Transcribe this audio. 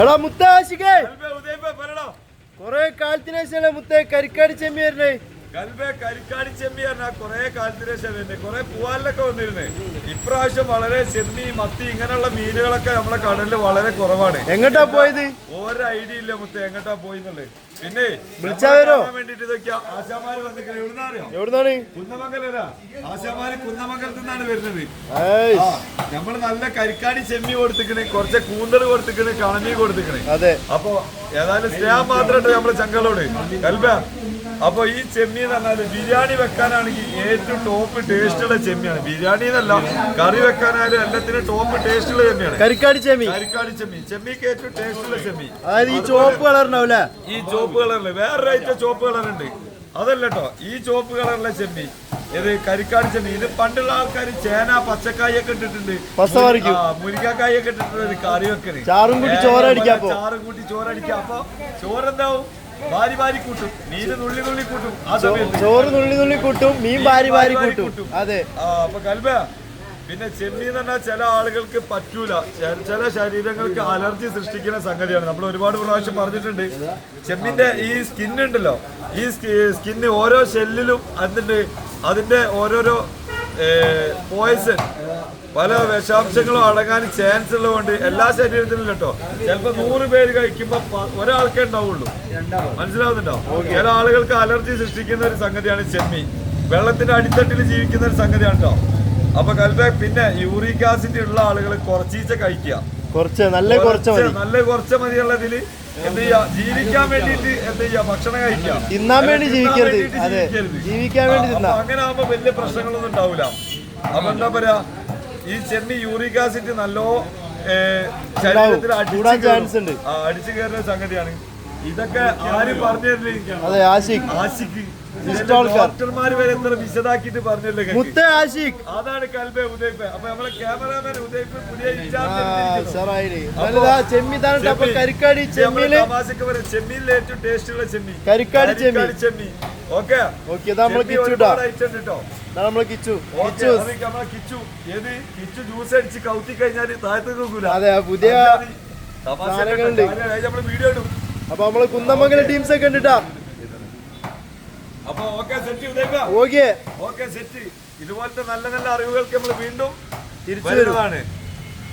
എടാ മുത്താശിക്കേ കൊറേ കാലത്തിന് ശേഷം മുത്തേ കരിക്കാടി ചെമ്മി വരുന്നേ. കൽബേ കരിക്കാടി ചെമ്മി പറഞ്ഞാ കൊറേ കാലത്തിന് ശേഷം തന്നെ കൊറേ പൂവാലിലൊക്കെ വന്നിരുന്നേ. ഇപ്രാവശ്യം വളരെ ചെമ്മി മത്തി ഇങ്ങനെയുള്ള മീനുകളൊക്കെ നമ്മളെ കടലിൽ വളരെ കുറവാണ്. എങ്ങോട്ടാ പോയത്? ഒരു ഐഡിയ ഇല്ല മുത്ത എങ്ങോട്ടാ പോയിന്നുള്ളത്. പിന്നെ വിളിച്ചാലോ? വേണ്ടിട്ട് ഇതൊക്കെ ആശാമാര് വന്നിട്ട് എവിടുന്നാണ്? കുന്നമംഗലല്ല ആശാമാര് കുന്നമംഗലത്തിൽ നിന്നാണ് വരുന്നത്. നമ്മൾ നല്ല കരിക്കാടി ചെമ്മി കൊടുത്തിക്കണേ കുറച്ച് കൂന്തൽ കൊടുത്തിക്കണേ കണഞ്ഞി കൊടുത്തിക്കണേ അതെ. അപ്പൊ ഏതായാലും സ്നേഹം മാത്രമുണ്ട് നമ്മളെ ചങ്കളോട് കൽബ അപ്പൊ ഈ ചെമ്മി എന്ന് പറഞ്ഞാൽ ബിരിയാണി വെക്കാനാണെങ്കിൽ ഏറ്റവും ടോപ്പ് ടേസ്റ്റുള്ള ചെമ്മിയാണ് ബിരിയാണി എന്നല്ല കറി വെക്കാനായാലും എല്ലാത്തിനും ടോപ്പ് ടേസ്റ്റുള്ള ചെമ്മിയാണ് കരിക്കാടി ചെമ്മി കരിക്കാടി ചെമ്മി ചെമ്മിക്ക് ഏറ്റവും ടേസ്റ്റുള്ള ചെമ്മി അതായത് ഈ ചോപ്പ് കളറിനാവൂലേ? ഈ ചോപ്പ് കളറിൽ വേറെ ഐറ്റം ചോപ്പ് കളറുണ്ട്. അതല്ല കേട്ടോ ഈ ചോപ്പ് കളറിലെ ചെമ്മി ഇത് കരിക്കാട് ചെമ്മി ഇത് പണ്ടുള്ള ആൾക്കാർ ചേന പച്ചക്കായൊക്കെ ഇട്ടിട്ടുണ്ട്. മുരിങ്ങക്കായൊക്കെ ഇട്ടിട്ടുണ്ട് കറി വെക്കൽ ചാറും കൂട്ടി ചോറടിക്കാം. ചാറും കൂട്ടി ചോറടിക്കാം അപ്പൊ ചോറെന്താവും വാരി വാരി കൂട്ടും. മീന് നുള്ളി നുള്ളി കൂട്ടും. ആ സമയത്ത്. ചോറ് നുള്ളി നുള്ളി കൂട്ടും മീൻ ഭാരി ഭാരി കൂട്ടും. അതെ. ആ അപ്പൊ കൽബ പിന്നെ ചെമ്മീൻ എന്ന് പറഞ്ഞാൽ ചില ആളുകൾക്ക് പറ്റൂല. ചില ശരീരങ്ങൾക്ക് അലർജി സൃഷ്ടിക്കുന്ന സംഗതിയാണ്. നമ്മൾ ഒരുപാട് പ്രാവശ്യം പറഞ്ഞിട്ടുണ്ട്. ചെമ്മീന്റെ ഈ സ്കിന്നുണ്ടല്ലോ ഈ സ്കിന്ന് ഓരോ ഷെല്ലിലും അതിന്റെ അതിന്റെ ഓരോരോ പോയിസൺ പല വിഷാംശങ്ങളും അടങ്ങാൻ ചാൻസ് ഉള്ളതുകൊണ്ട് എല്ലാ ശരീരത്തിലും കേട്ടോ ചിലപ്പോ നൂറ് പേര് കഴിക്കുമ്പോ പ- ഒരാൾക്കേ ഉണ്ടാവുള്ളൂ. മനസ്സിലാവുന്നുണ്ടോ? ചില ആളുകൾക്ക് അലർജി സൃഷ്ടിക്കുന്ന ഒരു സംഗതിയാണ് ചെമ്മീൻ. വെള്ളത്തിന്റെ അടിത്തട്ടിൽ ജീവിക്കുന്ന ഒരു സംഗതിയാണ് കേട്ടോ അപ്പൊ കൽബ പിന്നെ യൂറിക് ആസിഡ് ഉള്ള ആളുകൾ കുറച്ചീച്ച കഴിക്കുക. കുറച്ച് നല്ല കുറച്ച് നല്ല കുറച്ച് മതിയുള്ളതിൽ എന്ത് ചെയ്യാ? ജീവിക്കാൻ വേണ്ടിയിട്ട് എന്ത് ചെയ്യാ? ഭക്ഷണം കഴിക്കുക തിന്നാൻ വേണ്ടി ജീവിക്കരുത്. അതെ. ജീവിക്കാൻ വേണ്ടി ആ, അങ്ങനെ ആകുമ്പോ വലിയ പ്രശ്നങ്ങളൊന്നും ഉണ്ടാവില്ല അപ്പൊ എന്താ പറയാ? ഈ ചെമ്മി യൂറിക് ആസിഡ് നല്ലോ ശരീരത്തിൽ അടിച്ചു കയറുന്ന സംഗതിയാണ്. ഇതൊക്കെ ആരും പറഞ്ഞു ആൾക്കാർ. ഡോക്ടർമാര് വരെ എത്ര പറഞ്ഞല്ലേ. മുത്തേ അതാണ് കൽബെ ഉദയ്പ്. അപ്പൊ നമ്മളെ ക്യാമറാമാൻ ഉദയ്പ് പുതിയ ഇൻചാർജ് കരിക്കാടി ചെമ്മീൽ തമാശക്ക് ചെമ്മീനിലെ ഏറ്റവും ടേസ്റ്റ് ഉള്ള ചെമ്മീൻ. കരിക്കാടി ചെമ്മീൻ. ചെമ്മി ഓക്കെ? ഓക്കെ ഇതാ നമ്മൾ കിച്ചു കേട്ടോ. നമ്മൾ കിച്ചു. കിച്ചു. നമ്മളെ കിച്ചു. ഏത്? കിച്ചു ജ്യൂസ് അടിച്ച് കൗത്തി കഴിഞ്ഞാൽ താഴത്തേക്ക് നോക്കൂല. അതെ പുതിയ. നമ്മൾ വീഡിയോ ഇടും. അപ്പൊ നമ്മൾ കുന്നമംഗലം ടീംസ് ഒക്കെ ഉണ്ട് ഓക്കെ സെറ്റ് ഉദയ്പ ഓക്കെ ഓക്കെ സെറ്റ് ഇതുപോലത്തെ നല്ല നല്ല അറിവുകൾക്ക് നമ്മൾ വീണ്ടും തിരിച്ചു വരുവാണ്